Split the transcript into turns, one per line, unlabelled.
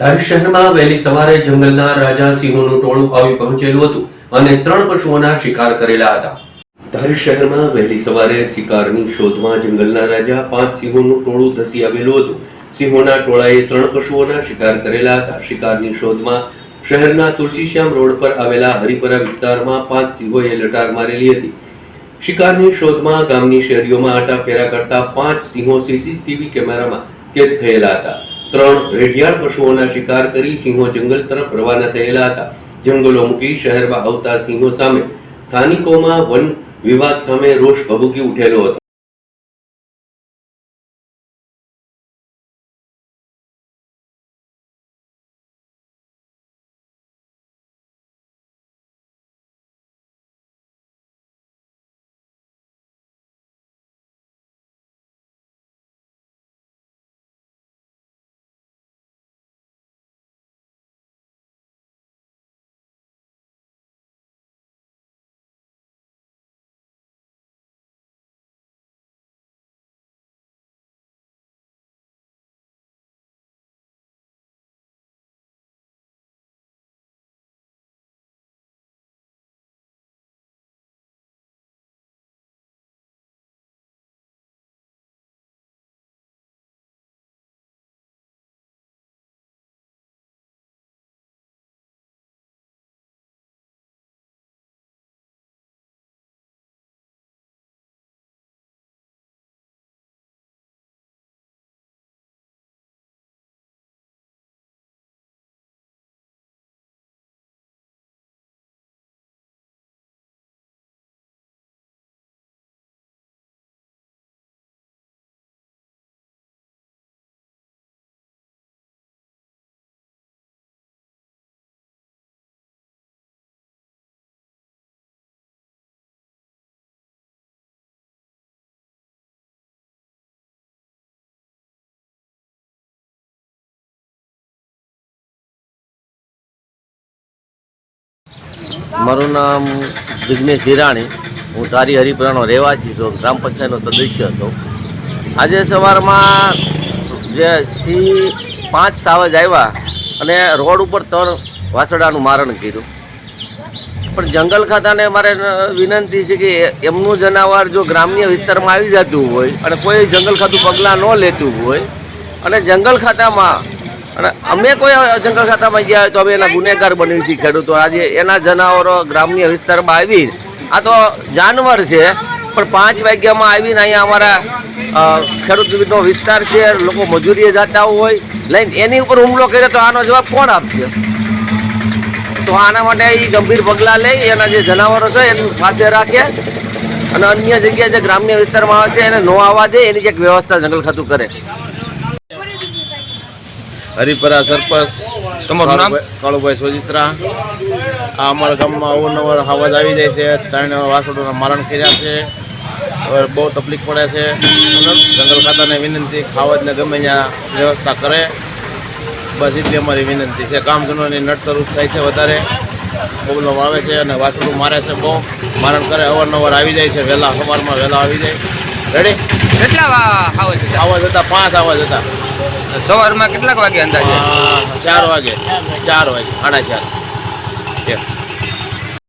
ધારી શહેરમાં વહેલી સવારે જંગલના રાજા સિંહોનું ટોળું આવી પહોંચેલું હતું અને ત્રણ પશુઓના શિકાર કરેલા હતા. ધારી શહેરમાં વહેલી સવારે શિકારની શોધમાં જંગલના રાજા પાંચ સિંહોનું ટોળું ધસી આવેલું હતું. સિંહોના ટોળાએ ત્રણ પશુઓના શિકાર કરેલા હતા. શિકારની શોધમાં શહેરના તુલસીશ્યામ રોડ પર આવેલા હરિપરા વિસ્તારમાં પાંચ સિંહોએ લટાર મારેલી હતી. શિકારની શોધમાં ગામની શેરીઓમાં આટા ફેરા કરતા પાંચ સિંહો સીસીટીવી કેમેરામાં કેદ થયેલા હતા. ત્રણ રેઢિયાળ પશુઓના શિકાર કરી સિંહો જંગલ તરફ રવાના થયેલા હતા. જંગલો મૂકી શહેરમાં આવતા સિંહો સામે સ્થાનિકોમાં વન વિભાગ સામે રોષ ભભૂકી ઉઠેલો હતો.
મારું નામ જિગ્નેશ હિરાણી હું તારી હરિપુરાનો રહેવાસી છું. ગ્રામ પંચાયતનો સદસ્ય હતો આજે સવારમાં જે સી પાંચ સાવજ આવ્યા અને રોડ ઉપર ત્રણ વાસડાનું મારણ કર્યું. પણ જંગલ ખાતાને મારે વિનંતી છે કે એમનું જનાવર જો ગ્રામ્ય વિસ્તારમાં આવી જતું હોય અને કોઈ જંગલ ખાતું પગલાં ન લેતું હોય અને જંગલ ખાતામાં અને અમે કોઈ જંગલ ખાતામાં ગયા તો અમે એના ગુનેગાર બની છીએ ખેડૂતો આજે એના જનાવરો ગ્રામ્ય વિસ્તારમાં આવી આ તો જાનવર છે પણ પાંચ વાગ્યામાં આવીને અહીંયા અમારા ખેડૂતનો વિસ્તાર છે લોકો મજૂરીએ જતા હોય. લઈને એની ઉપર હુમલો કરે તો આનો જવાબ કોણ આપશે? તો આના માટે એ ગંભીર પગલાં લઈ એના જે જનાવરો છે એની પાસે રાખે અને અન્ય જગ્યાએ જે ગ્રામ્ય વિસ્તારમાં આવે છે એને નો આવવા દે એની એક વ્યવસ્થા જંગલ ખાતું કરે.
હરિપરા સરપંચ
તમારું નામ?
કાળુભાઈ- સોજિત્રા. આ અમારા ગામમાં અવારનવાર આવાજ આવી જાય છે. ત્રણ વાસળોના મારણ કર્યા છે. હવે બહુ તકલીફ પડે છે. જંગલ ખાતાને વિનંતી ખાવાજને ગમે ત્યાં વ્યવસ્થા કરે. બસ એટલી અમારી વિનંતી છે. કામધનોની નડતરૂપ થાય છે વધારે. બગલો આવે છે અને વાસળું મારે છે બહુ. મારણ કરે અવારનવાર આવી જાય છે. વહેલા સવારમાં વહેલા આવી જાય. રેડી
કેટલા
આવાજ હતા પાંચ આવાજ હતા.
સવારમાં કેટલાક વાગે અંદાજે?
ચાર વાગે. ચાર વાગે સાડા ચાર.